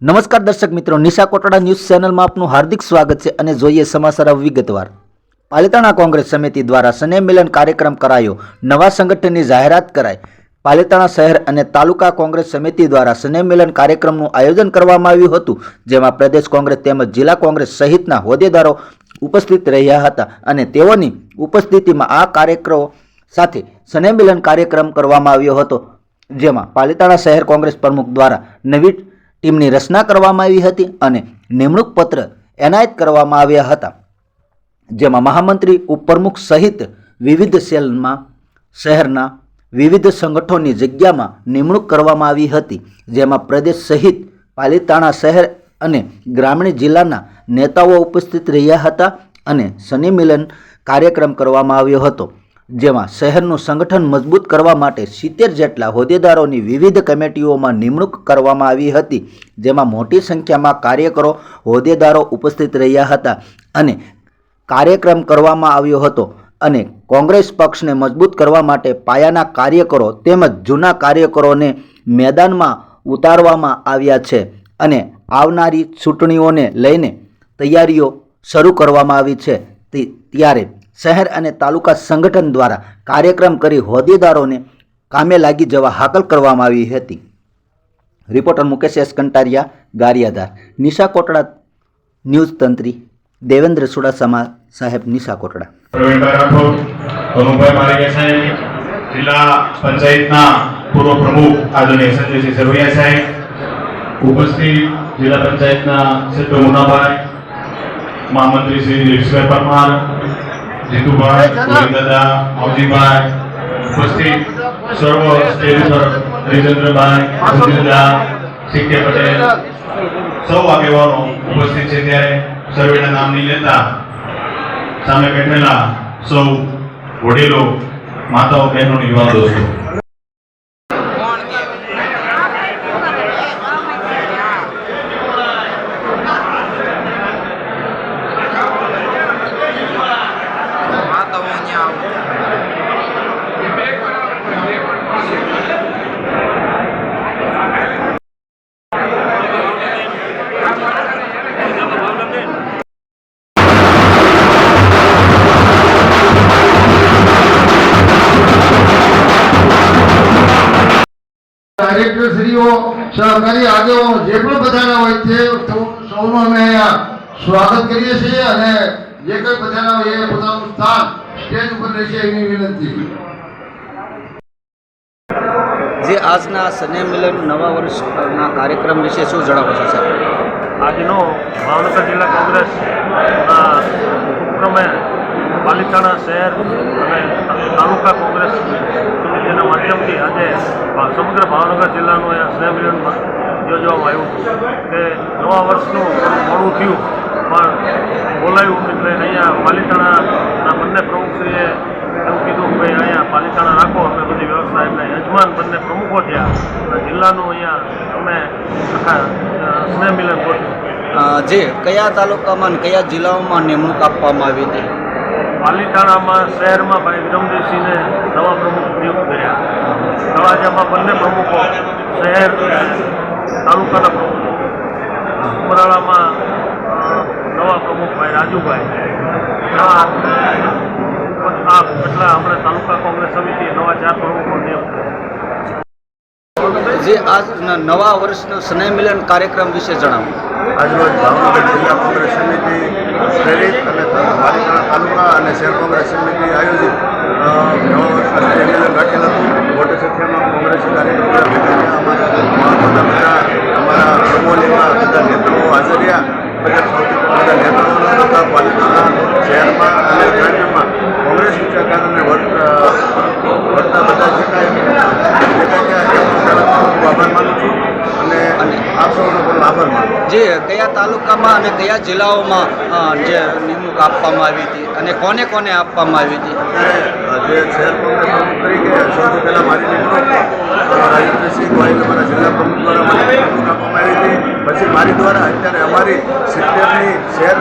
નમસ્કાર દર્શક મિત્રો, નિશા કોટડા ન્યૂઝ ચેનલમાં આપનું હાર્દિક સ્વાગત છે અને જોઈએ સમાચાર વિગતવાર. પાલિતાણા કોંગ્રેસ સમિતિ દ્વારા સ્નેહ મિલન કાર્યક્રમ કરાયો. નવા સંગઠનની જાહેરાત કરાઈ. પાલિતાણા શહેર અને તાલુકા કોંગ્રેસ સમિતિ દ્વારા સ્નેહ મિલન કાર્યક્રમનું આયોજન કરવામાં આવ્યું હતું, જેમાં પ્રદેશ કોંગ્રેસ તેમજ જિલ્લા કોંગ્રેસ સહિતના હોદ્દેદારો ઉપસ્થિત રહ્યા હતા અને તેઓની ઉપસ્થિતિમાં આ કાર્યક્રમો સાથે સ્નેહ મિલન કાર્યક્રમ કરવામાં આવ્યો હતો, જેમાં પાલિતાણા શહેર કોંગ્રેસ પ્રમુખ દ્વારા નવી ટીમની રચના કરવામાં આવી હતી અને નિમણૂક પત્ર એનાયત કરવામાં આવ્યા હતા. જેમાં મહામંત્રી, ઉપપ્રમુખ સહિત વિવિધ સેલમાં, શહેરના વિવિધ સંગઠનોની જગ્યામાં નિમણૂક કરવામાં આવી હતી. જેમાં પ્રદેશ સહિત પાલિતાણા શહેર અને ગ્રામીણ જિલ્લાના નેતાઓ ઉપસ્થિત રહ્યા હતા અને શનિ મિલન કાર્યક્રમ કરવામાં આવ્યો હતો. જેમાં શહેરનું સંગઠન મજબૂત કરવા માટે સિત્તેર જેટલા હોદ્દેદારોની વિવિધ કમિટીઓમાં નિમણૂક કરવામાં આવી હતી, જેમાં મોટી સંખ્યામાં કાર્યકરો હોદ્દેદારો ઉપસ્થિત રહ્યા હતા અને કાર્યક્રમ કરવામાં આવ્યો હતો અને કોંગ્રેસ પક્ષને મજબૂત કરવા માટે પાયાના કાર્યકરો તેમજ જૂના કાર્યકરોને મેદાનમાં ઉતારવામાં આવ્યા છે અને આવનારી ચૂંટણીઓને લઈને તૈયારીઓ શરૂ કરવામાં આવી છે. ત્યારે શહેર અને તાલુકા સંગઠન દ્વારા કાર્યક્રમ કરી હોદ્દેદારોને કામે લાગી જવા હાકલ કરવામાં આવી હતી. Reporter Mukesh S Kantariya, Gariyadhar. Nisha Kotada, news તંત્રી. Devendra Sudasama સાહેબ, નિશા કોટડા. જિલ્લા પંચાયતના પૂર્વ પ્રમુખ આદરણીય સંજયસિંહ સરવૈયા સાહેબ, ઉપસ્થિત જિલ્લા પંચાયતના સભ્ય મુનાભાઈ, મહામંત્રી શ્રી દિલીપભાઈ પરમાર જીતુભાઈ ગોવિંદદાદા માવજીભાઈ ઉપસ્થિત સર્વ સ્ટેજ ઉપર હરિચંદ્રભાઈ પટેલ. સૌ આગેવાનો ઉપસ્થિત છે ત્યારે સર્વેના નામની લેતા. સામે બેઠેલા સૌ વડીલો માતાઓ બહેનો યુવા દોસ્તો. ડાયરેક્ટરશ્રીઓ સહકારી આગેવાનો જે પણ બધાના હોય તે સૌનું અમે સ્વાગત કરીએ છીએ અને જે કંઈ બધાના હોય એ પોતાનું સ્થાન સ્ટેજ ઉપર રહેશે એની વિનંતી. જે આજના સ્નેહ મિલન નવા વર્ષના કાર્યક્રમ વિશે શું જણાવો છો સાહેબ? આજનો ભાવનગર જિલ્લા કોંગ્રેસ ઉપક્રમે પાલિતાણા શહેર અને તાલુકા કોંગ્રેસ સમિતિના માધ્યમથી આજે સમગ્ર ભાવનગર જિલ્લાનું અહીંયા સ્નેહ મિલન યોજવામાં આવ્યું કે નવા વર્ષનું મોડું થયું, પણ બોલાયું એટલે અહીંયા પાલિતાણાના બંને પ્રમુખશ્રીએ એવું કીધું કે અહીંયા પાલિતાણા રાખો અમે બધી વ્યવસ્થા એટલે યજમાન બંને પ્રમુખો થયા. અને જિલ્લાનું અહીંયા અમે આખા સ્નેહ મિલન ગોઠવ્યું. જે, કયા તાલુકામાં કયા જિલ્લાઓમાં નિમણૂક આપવામાં આવી હતી? પાલિતાણામાં શહેરમાં ભાઈ વિરમદેવસિંહને નવા પ્રમુખ નિયુક્ત કર્યા. તળાજામાં બંને પ્રમુખો શહેર તાલુકાના પ્રમુખો. ઉમરાળામાં નવા પ્રમુખ ભાઈ રાજુભાઈ. આ એટલા હમણાં તાલુકા કોંગ્રેસ સમિતિએ નવા ચાર પ્રમુખો નિયુક્ત જે આજના નવા વર્ષના સ્નેહ મિલન કાર્યક્રમ વિશે જણાવો. આજરોજ ભાવનગર જિલ્લા કોંગ્રેસ સમિતિ પ્રેરિત અને શહેર કોંગ્રેસ સમિતિ આયોજિત નવા વર્ષના સંમેલન રાખેલ હતું મોટી સંખ્યામાં કોંગ્રેસી કાર્યકરો ભેગા થયા. અમારા પ્રમોલીમાં બધા નેતાઓ હાજર રહ્યા. બધા સૌથી બધા નેતાઓના તથા પાલિકાના શહેરમાં અને ગ્રામ્યમાં કોંગ્રેસ વિચારધારાને વર્તા બધા જે કાંઈ ખૂબ આભાર માનું છું અને આપ સૌનો પણ આભાર માનું જે કયા તાલુકામાં અને કયા જિલ્લાઓમાં જે નિમણૂક આપવામાં આવી હતી? અને કોને કોને આપવામાં આવી હતી? જે શહેર કોંગ્રેસ પ્રમુખ તરીકે સૌથી પહેલાં મારી અ, રાજેન્દ્રસિંહ ગોહિલ અમારા જિલ્લા પ્રમુખ દ્વારા આપવામાં આવી હતી. પછી મારી દ્વારા અત્યારે અમારી સિત્તેરની શહેર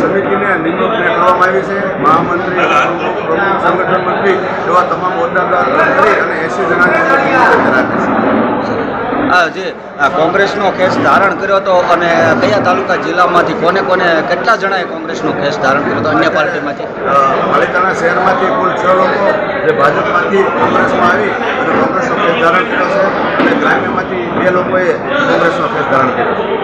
સમિતિને નિમણૂક કરવામાં આવી છે. મહામંત્રી પ્રમુખ સંગઠન મંત્રી એવા તમામ હોદ્દાદાર કરી અને એસી જણાની જે કોંગ્રેસનો કેસ ધારણ કર્યો હતો અને કયા તાલુકા જિલ્લામાંથી કોને કોને, કેટલા જણાએ કોંગ્રેસનો કેસ ધારણ કર્યો હતો અન્ય પાર્ટીમાંથી? પાલિતાણા શહેરમાંથી કુલ છ લોકો જે ભાજપમાંથી કોંગ્રેસમાં આવી અને કોંગ્રેસનો કેસ ધારણ કર્યો છે અને ગ્રામ્યમાંથી બે લોકોએ કોંગ્રેસનો કેસ ધારણ કર્યો છે.